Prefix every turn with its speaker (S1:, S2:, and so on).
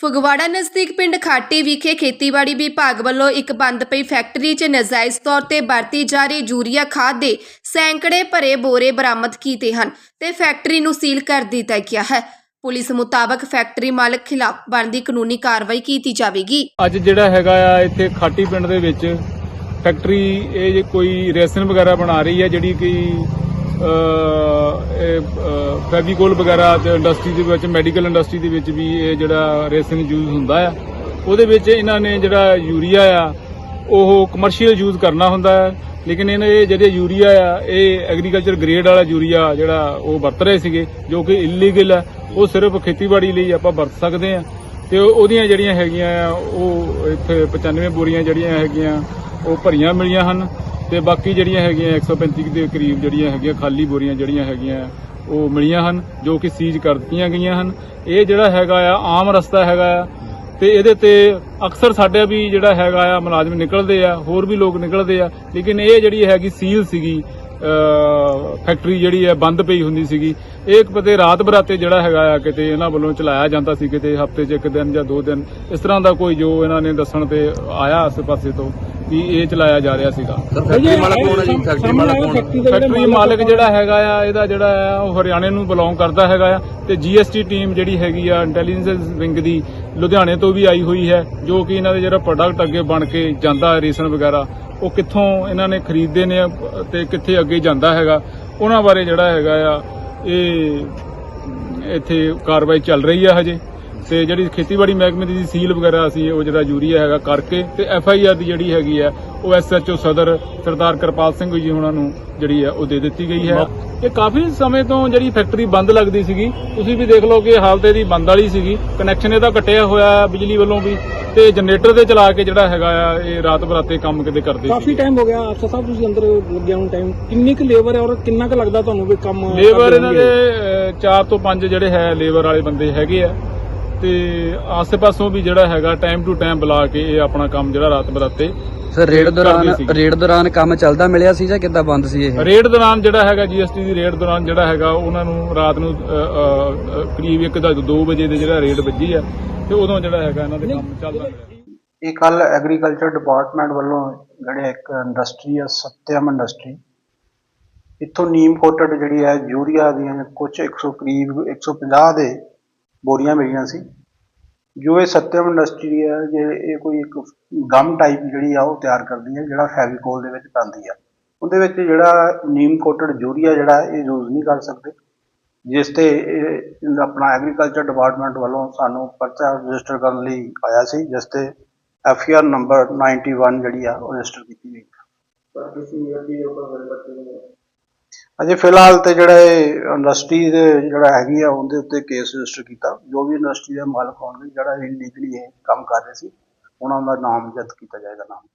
S1: ਫਗਵਾੜਾ ਨਜ਼ਦੀਕ ਪਿੰਡ ਖਾਟੀ ਵਿਖੇ ਖੇਤੀਬਾੜੀ ਵਿਭਾਗ ਵੱਲੋਂ ਇੱਕ ਬੰਦ ਪਈ ਫੈਕਟਰੀ 'ਚ ਨਜਾਇਜ਼ ਤੌਰ ਤੇ ਵਰਤੀ ਜਾ ਰਹੀ ਯੂਰੀਆ ਖਾਦ ਦੇ ਸੈਂਕੜੇ ਭਰੇ ਬੋਰੇ ਬਰਾਮਦ ਕੀਤੇ ਹਨ ਤੇ ਫੈਕਟਰੀ ਨੂੰ ਸੀਲ ਕਰ ਦਿੱਤਾ ਗਿਆ ਹੈ। ਪੁਲਿਸ ਮੁਤਾਬਕ ਫੈਕਟਰੀ ਮਾਲਕ ਖਿਲਾਫ ਬਣਦੀ ਕਾਨੂੰਨੀ ਕਾਰਵਾਈ ਕੀਤੀ ਜਾਵੇਗੀ।
S2: ਅੱਜ ਜਿਹੜਾ ਹੈਗਾ ਆ, ਇੱਥੇ ਖਾਟੀ ਪਿੰਡ ਦੇ ਵਿੱਚ ਫੈਕਟਰੀ, ਇਹ ਕੋਈ ਰੈਸਨ ਵਗੈਰਾ ਬਣਾ ਰਹੀ ਹੈ, ਜਿਹੜੀ ਕਿ ਫੈਵੀਕੋਲ ਵਗੈਰਾ ਤੇ ਇੰਡਸਟਰੀ ਦੇ ਵਿੱਚ ਮੈਡੀਕਲ ਇੰਡਸਟਰੀ ਦੇ ਵਿੱਚ ਵੀ ਇਹ ਜਿਹੜਾ ਰੈਸਨ ਯੂਜ਼ ਹੁੰਦਾ ਆ। ਉਹਦੇ ਵਿੱਚ ਇਹਨਾਂ ਨੇ ਜਿਹੜਾ ਯੂਰੀਆ ਆ, ਉਹ ਕਮਰਸ਼ੀਅਲ ਯੂਜ਼ ਕਰਨਾ ਹੁੰਦਾ ਹੈ। ਲੇਕਿਨ ਇਹਨਾਂ ਇਹ ਜਿਹੜੇ ਯੂਰੀਆ ਆ, ਇਹ ਐਗਰੀਕਲਚਰ ਗ੍ਰੇਡ ਵਾਲਾ ਯੂਰੀਆ ਜਿਹੜਾ ਉਹ ਵਰਤ ਰਹੇ ਸੀਗੇ, ਜੋ ਕਿ ਇਲੀਗਲ ਆ, ਉਹ ਸਿਰਫ ਖੇਤੀਬਾੜੀ ਲਈ ਆਪਾਂ ਵਰਤ ਸਕਦੇ ਆ। ਤੇ ਉਹਦੀਆਂ ਜਿਹੜੀਆਂ ਹੈਗੀਆਂ ਆ, ਉਹ ਇੱਥੇ 95 ਬੋਰੀਆਂ ਜਿਹੜੀਆਂ ਹੈਗੀਆਂ, ਉਹ ਭਰੀਆਂ ਮਿਲੀਆਂ ਹਨ। ਤੇ ਬਾਕੀ ਜਿਹੜੀਆਂ ਹੈਗੀਆਂ 135 ਦੇ ਕਰੀਬ ਜਿਹੜੀਆਂ ਹੈਗੀਆਂ ਖਾਲੀ ਬੋਰੀਆਂ ਜਿਹੜੀਆਂ ਹੈਗੀਆਂ ਉਹ ਮਿਲੀਆਂ ਹਨ, ਜੋ ਕਿ ਸੀਜ਼ ਕਰ ਦਿੱਤੀਆਂ ਗਈਆਂ ਹਨ। ਇਹ ਜਿਹੜਾ ਹੈਗਾ ਆ, ਆਮ ਰਸਤਾ ਹੈਗਾ ਆ ਤੇ ਇਹਦੇ ਤੇ ਅਕਸਰ ਸਾਡੇ ਵੀ ਜਿਹੜਾ ਹੈਗਾ ਆ ਮੁਲਾਜ਼ਮ ਨਿਕਲਦੇ ਆ, ਹੋਰ ਵੀ ਲੋਕ ਨਿਕਲਦੇ ਆ, ਲੇਕਿਨ ਇਹ ਜਿਹੜੀ ਹੈਗੀ ਸੀਲ ਸੀਗੀ ਫੈਕਟਰੀ ਜਿਹੜੀ ਹੈ ਬੰਦ ਪਈ ਹੁੰਦੀ ਸੀਗੀ, ਇਹ ਇੱਕ ਰਾਤ ਬਰਾਤੇ ਜਿਹੜਾ ਹੈਗਾ ਆ ਕਿਤੇ ਇਹਨਾਂ ਵੱਲੋਂ ਚਲਾਇਆ ਜਾਂਦਾ ਸੀ, ਕਿਤੇ ਹਫ਼ਤੇ 'ਚ ਇੱਕ ਦਿਨ ਜਾਂ ਦੋ ਦਿਨ, ਇਸ ਤਰ੍ਹਾਂ ਦਾ ਕੋਈ ਜੋ ਇਹਨਾਂ ਨੇ ਦੱਸਣ ਤੇ ਆਇਆ ਆਸੇ ਪਾਸੇ ਤੋਂ। ਵੀ ਇਹ ਚਲਾਇਆ ਜਾ ਰਿਹਾ ਸੀਗਾ।
S3: ਫੈਕਟਰੀ ਮਾਲਕ ਕੌਣ ਹੈ ਜੀ? ਫੈਕਟਰੀ ਮਾਲਕ ਕੌਣ?
S2: ਫੈਕਟਰੀ ਮਾਲਕ ਜਿਹੜਾ ਹੈਗਾ ਆ ਇਹਦਾ ਜਿਹੜਾ ਆ ਉਹ ਹਰਿਆਣੇ ਨੂੰ ਬਿਲੋਂਗ ਕਰਦਾ ਹੈਗਾ ਆ ਤੇ ਜੀਐਸਟੀ ਟੀਮ ਜਿਹੜੀ ਹੈਗੀ ਆ ਇੰਟੈਲੀਜੈਂਸ ਵਿੰਗ ਦੀ ਲੁਧਿਆਣੇ ਤੋਂ ਵੀ ਆਈ ਹੋਈ ਹੈ ਜੋ ਕਿ ਇਹਨਾਂ ਦੇ ਜਿਹੜਾ ਪ੍ਰੋਡਕਟ ਅੱਗੇ ਬਣ ਕੇ ਜਾਂਦਾ ਹੈ ਰੇਸ਼ਨ ਵਗੈਰਾ ਉਹ ਕਿੱਥੋਂ ਇਹਨਾਂ ਨੇ ਖਰੀਦਦੇ ਨੇ ਤੇ ਕਿੱਥੇ ਅੱਗੇ ਜਾਂਦਾ ਹੈਗਾ ਉਹਨਾਂ ਬਾਰੇ ਜਿਹੜਾ ਹੈਗਾ ਆ ਇਹ ਇੱਥੇ ਕਾਰਵਾਈ ਚੱਲ ਰਹੀ ਆ ਹਜੇ। ਤੇ ਜਿਹੜੀ ਖੇਤੀਬਾੜੀ ਮਹਿਕਮੇ ਦੀ ਸੀਲ ਵਗੈਰਾ ਅਸੀਂ ਉਹ ਜਿਹੜਾ ਯੂਰੀਆ ਹੈਗਾ ਕਰਕੇ ਤੇ ਐਫ ਆਈ ਆਰ ਦੀ ਜਿਹੜੀ ਹੈਗੀ ਆ ਉਹ ਐਸ ਐਚ ਓ ਸਦਰ ਸਰਦਾਰ ਕਿਰਪਾਲ ਸਿੰਘ ਜੀ ਉਹਨਾਂ ਨੂੰ ਜਿਹੜੀ ਆ ਉਹ ਦੇ ਦਿੱਤੀ ਗਈ ਹੈ। ਇਹ ਕਾਫੀ ਸਮੇਂ ਤੋਂ ਜਿਹੜੀ ਫੈਕਟਰੀ ਬੰਦ ਲੱਗਦੀ ਸੀਗੀ ਤੁਸੀਂ ਵੀ ਦੇਖ ਲਓ ਕਿ ਹਾਲਤ ਇਹਦੀ ਬੰਦ ਵਾਲੀ ਸੀਗੀ। ਕਨੈਕਸ਼ਨ ਇਹਦਾ ਕੱਟਿਆ ਹੋਇਆ ਹੈ ਬਿਜਲੀ ਵੱਲੋਂ ਵੀ ਤੇ ਜਨਰੇਟਰ ਤੇ ਚਲਾ ਕੇ ਜਿਹੜਾ ਹੈਗਾ ਆ ਇਹ ਰਾਤ ਬਰਾਤੇ ਕੰਮ ਕਿਤੇ ਕਰਦੇ
S4: ਕਾਫੀ
S2: ਸੀ
S4: ਟਾਈਮ ਹੋ ਗਿਆ ਅਫਸਰ ਸਾਹਿਬ ਤੁਸੀਂ ਅੰਦਰ ਲੱਗਿਆ ਹੁਣ ਟਾਈਮ ਕਿੰਨੀ ਕੁ ਲੇਬਰ ਹੈ ਔਰ ਕਿੰਨਾ ਕੁ ਲੱਗਦਾ ਤੁਹਾਨੂੰ ਵੀ ਕੰਮ
S2: ਲੇਬਰ ਇਹਨਾਂ ਦੇ
S4: ਹੋਣਗੇ?
S2: 4 ਤੋਂ 5 ਜਿਹੜੇ ਹੈ ਲੇਬਰ ਵਾਲੇ ਬੰਦੇ ਹੈਗੇ ਆ। ਤੇ ਆਸ-ਪਾਸੋਂ ਵੀ ਜਿਹੜਾ ਹੈਗਾ ਟਾਈਮ ਟੂ ਟਾਈਮ ਬੁਲਾ ਕੇ ਇਹ ਆਪਣਾ ਕੰਮ ਜਿਹੜਾ ਰਾਤ ਬਰਾਤੇ
S3: ਸਰ ਰੇਡ ਦੌਰਾਨ। ਰੇਡ ਦੌਰਾਨ ਕੰਮ ਚੱਲਦਾ ਮਿਲਿਆ ਸੀ ਜਾਂ ਕਿੱਦਾਂ ਬੰਦ ਸੀ ਇਹ?
S2: ਰੇਡ ਦੌਰਾਨ ਜਿਹੜਾ ਹੈਗਾ ਜੀਐਸਟੀ ਦੀ ਰੇਡ ਦੌਰਾਨ ਜਿਹੜਾ ਹੈਗਾ ਉਹਨਾਂ ਨੂੰ ਰਾਤ ਨੂੰ ਕਰੀਬ 1 ਦਾ 2 ਵਜੇ ਦੇ ਜਿਹੜਾ ਰੇਡ ਵੱਜੀ ਆ ਤੇ ਉਦੋਂ ਜਿਹੜਾ ਹੈਗਾ ਇਹਨਾਂ ਦੇ ਕੰਮ ਚੱਲਦਾ ਰਿਹਾ
S5: ਇਹ ਕੱਲ ਐਗਰੀਕਲਚਰ ਡਿਪਾਰਟਮੈਂਟ ਵੱਲੋਂ ਜਿਹੜੇ ਇੱਕ ਇੰਡਸਟਰੀ ਆ ਸਤਿਅਮ ਇੰਡਸਟਰੀ ਇੱਥੋਂ ਨੀਮ ਕੋਟਡ ਜਿਹੜੀ ਹੈ ਯੂਰੀਆ ਦੀਆਂ ਕੁਝ 100 ਕਰੀਬ 150 ਦੇ ਬੋਰੀਆਂ ਮਿਲੀਆਂ ਸੀ। ਜੋ ਇਹ ਸਤਿਅਮ ਇੰਡਸਟਰੀ ਹੈ, ਜੇ ਇਹ ਕੋਈ ਇੱਕ ਗਮ ਟਾਈਪ ਜਿਹੜੀ ਆ, ਉਹ ਤਿਆਰ ਕਰਦੀ ਹੈ, ਜਿਹੜਾ ਫੈਵੀਕੋਲ ਦੇ ਵਿੱਚ ਪੈਂਦੀ ਆ। ਉਹਦੇ ਵਿੱਚ ਜਿਹੜਾ ਨੀਮ ਕੋਟਡ ਯੂਰੀਆ ਜਿਹੜਾ, ਇਹ ਯੂਜ਼ ਨਹੀਂ ਕਰ ਸਕਦੇ। ਜਿਸ ਤੇ ਇਹ ਆਪਣਾ ਐਗਰੀਕਲਚਰ ਡਿਪਾਰਟਮੈਂਟ ਵੱਲੋਂ ਸਾਨੂੰ ਪਰਚਾ ਰਜਿਸਟਰ ਕਰਨ ਲਈ ਆਇਆ ਸੀ, ਜਿਸ ਤੇ ਐਫ ਆਰ ਨੰਬਰ 91 ਜਿਹੜੀ ਆ, ਉਹ ਰਜਿਸਟਰ ਕੀਤੀ ਗਈ। ਅਜੇ ਫਿਲਹਾਲ ਤੇ ਜਿਹੜਾ ਇਹ ਇੰਡਸਟਰੀ ਦੇ ਜਿਹੜਾ ਹੈਗੀ ਆ, ਉਹਦੇ ਉੱਤੇ ਕੇਸ ਰਜਿਸਟਰ ਕੀਤਾ। ਜੋ ਵੀ ਇੰਡਸਟਰੀ ਦੇ ਮਾਲਕ ਹੋਣਗੇ, ਜਿਹੜਾ ਇਲੀਗਲੀ ਇਹ ਕੰਮ ਕਰ ਰਹੇ ਸੀ, ਉਹਨਾਂ ਦਾ ਨਾਮ ਜ਼ਬਤ ਕੀਤਾ ਜਾਏਗਾ, ਨਾਮ।